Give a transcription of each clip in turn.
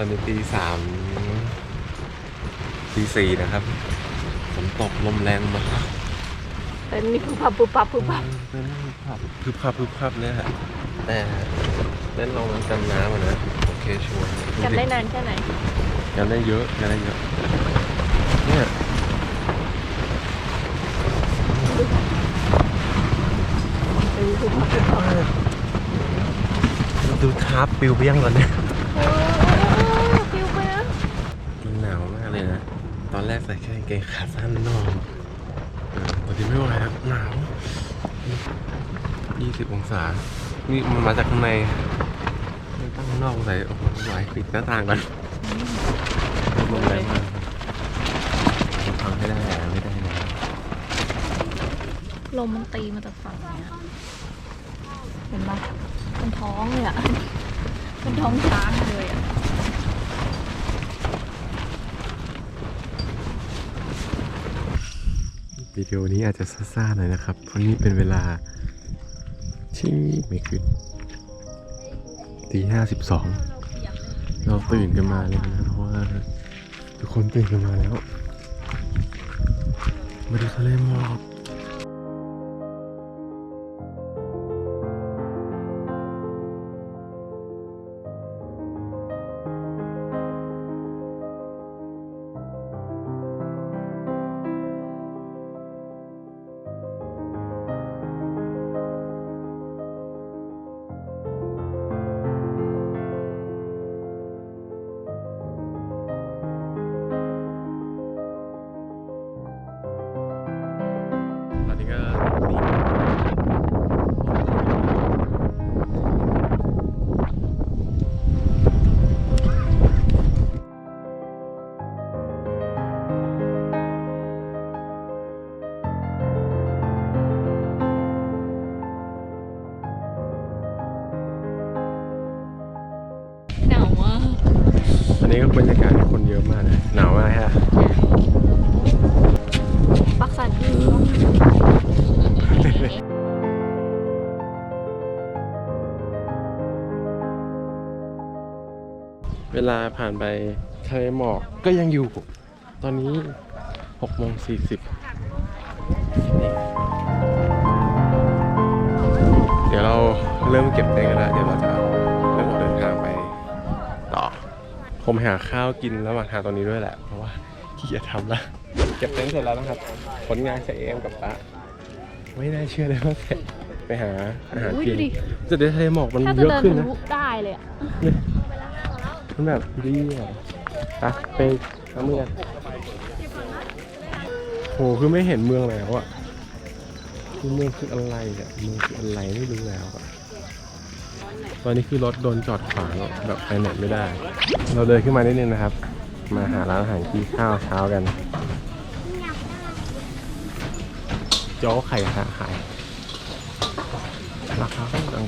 อนนี้ตีสามตีสี่นะครับฝนตกลมแรงมากเป็นนี่ปุ๊บปับปุ๊บปับปุ๊บปับเป็นพึบพับพึบพับเนี่ยฮะแต่เล่นลงมันกันน้ำอะนะโอเคชัวร์ดูกันดิได้นานแค่ไหนกันได้เยอะกันได้เยอะเนี่ยเป็นปุ๊บปับปุ๊บปับดูทาร์ปปิวไปยังก่อนเนี่ย โอ้ฟิวไปนะ มันหนาวมากเลยนะ ตอนแร กใส่แค่กางขาสั้นนอกเออตอนนี้ไม่ไหวแล้วหนาว20 องศา นี่มันมาจากข้างในตั้งข้างนอกใส่โอ้โหไหวปิดหน้าต่างก่อนลมแรงมากจะพังได้ไม่ได้นะลมมันตีมาจากฝั่งเนี้ยเห็นปะเป็นท้องเลยอะเป็นท้องช้างเลยอะ วิดีโอนี้อาจจะซ่าๆหน่อยนะครับ เพราะนี่เป็นเวลาที่ไม่ขึ้นตีห้าสิบสองเราตื่นกันมาแล้วนะเพราะว่าทุกคนตื่นกันมาแล้ว มาดูทะเลหมอก นนี้ก็บรรยากาศคนเยอะมากเลยหนาวมากฮะปักสันอือเวลาผ่านไปทะเลหมอกก็ยังอยู่ ตอนนี้6โมง40 เดี๋ยวเราเริ่มเก็บเต็นท์กันแล้วเดี๋ยวเราจะ ผมหาข้าวกินระหว่างทางตรงนี้ด้วยแหละ เพราะว่าขี้เกียจทำละเก็บเต็นท์เสร็จแล้วนะครับ ผลงานเสร็จเอมกับตะไม่น่าเชื่อเลยว่าเสร็จไปหาอาหารอุ้ยกินดูดิจะได้ทะเลหมอกมันถ้าจะเยอะเดินขึ้นทะนะลุได้เลยอะมันแบบดีอะไปไปเอามือกันโหคือไม่เห็นเมืองแล้วอะคือเมืองคืออะไรอะเมืองคืออะไรไม่รู้แล้วอะ ตอนนี้คือรถโดนจอดขวางแบบไปไหนไม่ได้ เราเดินขึ้นมานิดนึงนะครับ มาหาร้านอาหารกินข้าวเช้ากัน โจ๊กไข่หาขายราคาก็กลาง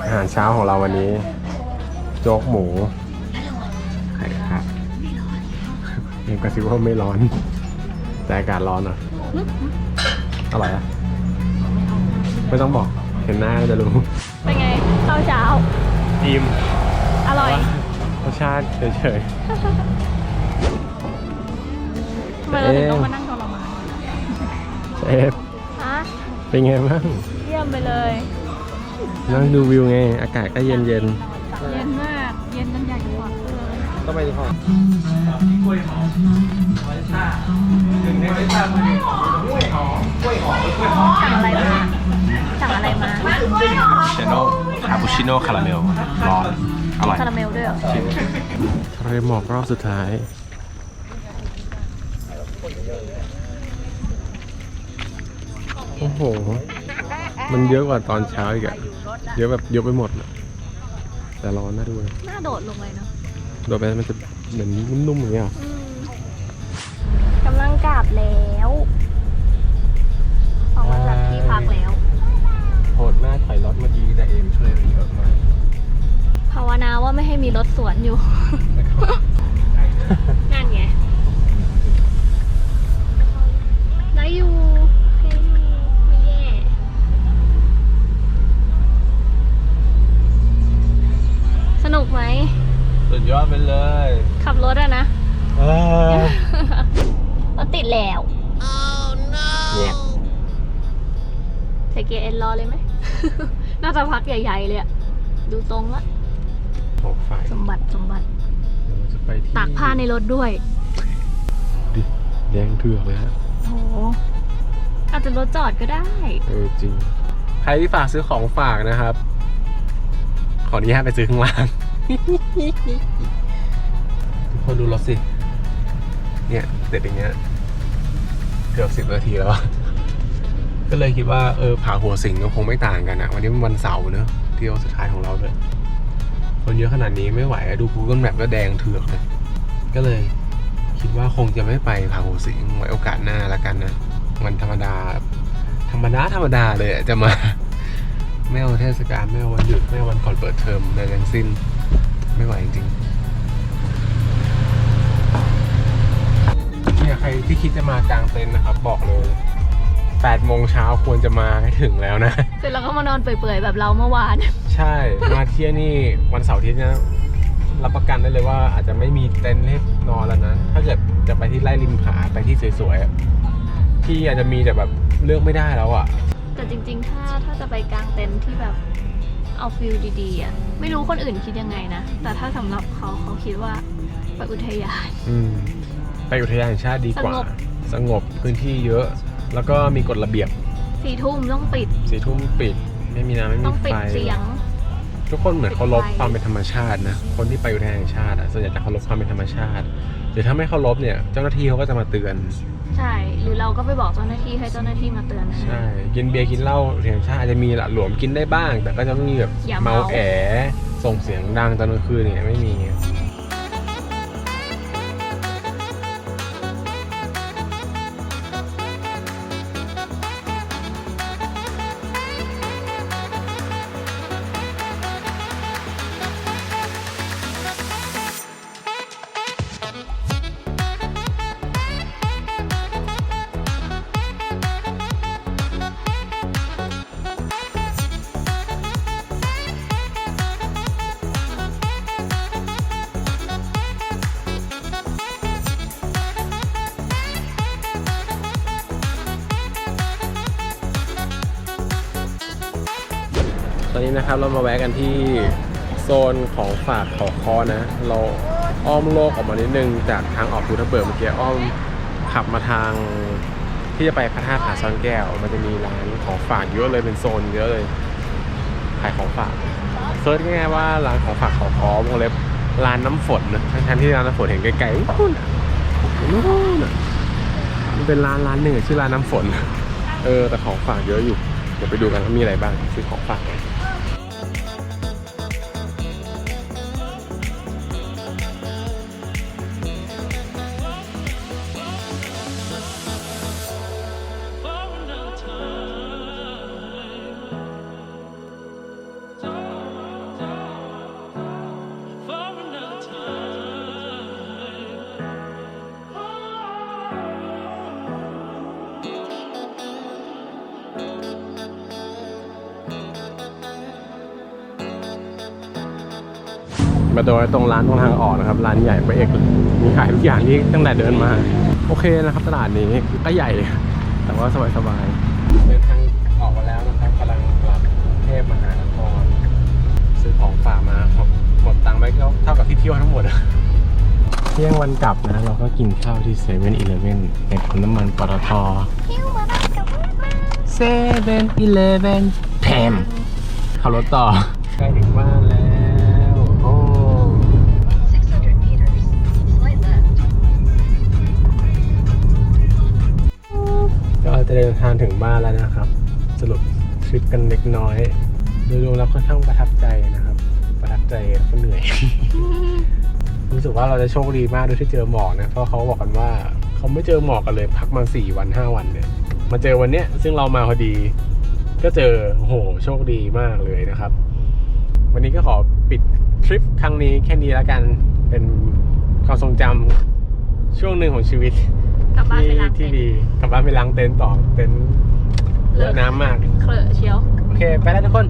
อาหารเช้าของเราวันนี้ โจ๊กหมู ไข่ค่ะยังกระซิบว่าไม่ร้อน แต่อากาศร้อนอะอร่อยอะ ไม่ต้องบอก เห็นหน้าก็จะรู้ เป็นไงข้าวเช้าอิ่มอร่อยรสชาติเฉยทำไมเราถึงต้องมานั่งทรมานๆเอฟฮะเป็นไงบ้าง เยี่ยมไปเลยนั่งดูวิวไง อากาศก็เย็นเย็นมาก เย็นจนอยากจะหวังเลยๆต้องไป ที่ห้องสั่งอะไรมาสั่งอะไรมาเชโนคาปูชิโน่คาราเมลร้อนอร่อยคาราเมลด้วยเหรอทะเลหมอกรอบสุดท้ายโอ้โห มันเยอะกว่าตอนเช้าอีกอะเยอะแบบเยอะไปหมดอะแต่ร้อนนะด้วยน่าโดดลงเลยเนาะโดยไปมันจะเหมือนนุ่มๆอย่างเงี้ย กลับแล้ว ออกมาจากที่พักแล้ว โหดมากถอยรถเมื่อกี้แต่เอมช่วยรีออมาภาวนาว่าไม่ให้มีรถสวนอยู่ นั่นไง ได้อยู่แย่ สนุกไหม สุดยอดไปเลย ขับรถอะนะ รถติดแล้ว เนี่ย ใส่เกียร์เอ็นรอเลยไหม น่าจะพักใหญ่ๆเลยอะดูทรงละของฝ่ายสมบัติสมบัติ เดี๋ยวเราจะไปที่ตากผ้าในรถด้วย ดิแดงเถือกเลยฮะ โหอาจจะรถจอดก็ได้ เออจริง ใครที่ฝากซื้อของฝากนะครับ ขออนุญาตไปซื้อข้างล่าง ทุกคนดูรถสิ เนี่ยเสร็จอย่างเงี้ย เกือบสิบนาทีแล้ว ก็เลยคิดว่าเออผาหัวสิงก็คงไม่ต่างกันอะวันนี้มันวันเสาร์เนอะเที่ยวสุดท้ายของเราเลยคนเยอะขนาดนี้ไม่ไหวดู Google Map ก็แดงเถือกเลยก็เลยคิดว่าคงจะไม่ไปผาหัวสิงไว้โอกาสหน้าละกันนะมันธรรมดา ธรรมดาธรรมดาเลยอะจะมาไม่เอาเทศกาลไม่เอาวันหยุดไม่เอาวันก่อนเปิดเทอมในทั้งสิ้น ไม่ไหวจริง รที่คิดจะมากางเต็นท์นะครับ บอกเลย8โมงเช้าควรจะมาให้ถึงแล้วนะ เสร็จแล้วก็มานอนเปื่อยๆแบบเราเมื่อวาน ใช่ มาเที่ยวนี่วันเสาร์อาทิตย์นะรับประกันได้เลยว่าอาจจะไม่มีเต็นท์ให้นอนแล้วนะ ถ้าเกิดจะไปที่ไร่ริมผาไปที่สวยๆอะที่อาจจะมีแต่แบบเลือกไม่ได้แล้วอะ แต่จริงๆ ถ้าถ้าจะไปกางเต็นท์ที่แบบเอาฟิลดีๆอะ ไม่รู้คนอื่นคิดยังไงนะ แต่ถ้าสำหรับเขาเขาคิดว่าไปอุทยาน อืมไป อุทยานแห่งชาติดีกว่า สงบ สงบพื้นที่เยอะ แล้วก็มีกฎระเบียบสี่ทุ่มต้องปิด สีทุ่มปิด ไม่มีน้ำไม่ต้มีองปิดไฟ เสียง ทุกคนเหมือนเคารพปิดไฟ ความเป็นธรรมชาตินะ คนที่ไปอุทยานแห่งชาติอะส่วนใหญ่จะเคารพความเป็นธรรมชาติหรือถ้าไม่เคารพเนี่ย เจ้าหน้าที่เขาก็จะมาเตือน ใช่ หรือเราก็ไปบอกเจ้าหน้าที่ให้เจ้าหน้าที่มาเตือนนะ ใช่ กินเบียร์กินเหล้าอุทยานแห่งชาติอาจจะมีหละหลวมกินได้บ้าง แต่ก็จะไม่มีแบบอย่าเมา เมาแอส่งเสียงดังตอนกลางคืนเนี่ยไม่มี นะครับ เรามาแวะกันที่โซนของฝากเขาคอนะ เราอ้อมโลกออกมานิดนึง จากทางออกภูทับเบิกเมื่อกี้อ้อมขับมาทางที่จะไปพระธาตุผาซ่อนแก้ว มันจะมีร้านของฝากเยอะเลยเป็นโซนเยอะเลยขายของฝากเซิร์ชง่ายๆว่าร้านของฝากเขาคอวงเล็บร้านน้ำฝนนะทั้งที่ร้านน้ำฝนเห็นไกลๆนู่นนู่นมันเป็นร้านร้านหนึ่งชื่อร้านน้ำฝน เออแต่ของฝากเยอะอยู่ เดี๋ยวไปดูกันว่ามีอะไรบ้างซื้อของฝาก มาโดยตรงร้านตรงทางออกนะครับ ร้านใหญ่ไปเอกเลยมีขายทุกอย่างที่ตั้งแต่เดินมา โอเคนะครับ ตลาดนี้ก็ใหญ่ แต่ว่าสบายๆเดินทางออกมาแล้วนะครับกำลังกลับกรุงเทพมหานครซื้อของฝากมาหมดหมดตังค์ไปก็เท่ากับที่เที่ยวทั้งหมดอะเที่ยงวันกลับนะ เราก็กินข้าวที่เซเว่นอีเลฟเว่นในปั๊มน้ำมันปตทเซเว่นอีเลฟเว่นแถมขับรถต่อใกล้ถึงบ้าน เดินทางถึงบ้านแล้วนะครับ สรุปทริปกันเล็กน้อยโดยรวมแล้วค่อนข้างประทับใจนะครับ ประทับใจแล้วก็เหนื่อย รู้สึกว่าเราจะโชคดีมากด้วยที่เจอหมอกนะเพราะเขาบอกกันว่าเขาไม่เจอหมอกกันเลย พักมาสี่วันห้าวันเนี่ยมาเจอวันเนี้ยซึ่งเรามาพอดี ก็เจอโอ้โหโชคดีมากเลยนะครับ วันนี้ก็ขอปิดทริปครั้งนี้แค่นี้แล้วกันเป็นความทรงจำช่วงหนึ่งของชีวิต กลับบ้านไปที่ล้างที่เต็นท์ดีกลับบ้านไปล้างเต็นท์ต่อเต็นท์เลอะน้ำมาก เคลอะเชียว โอเค ไปแล้วทุกคน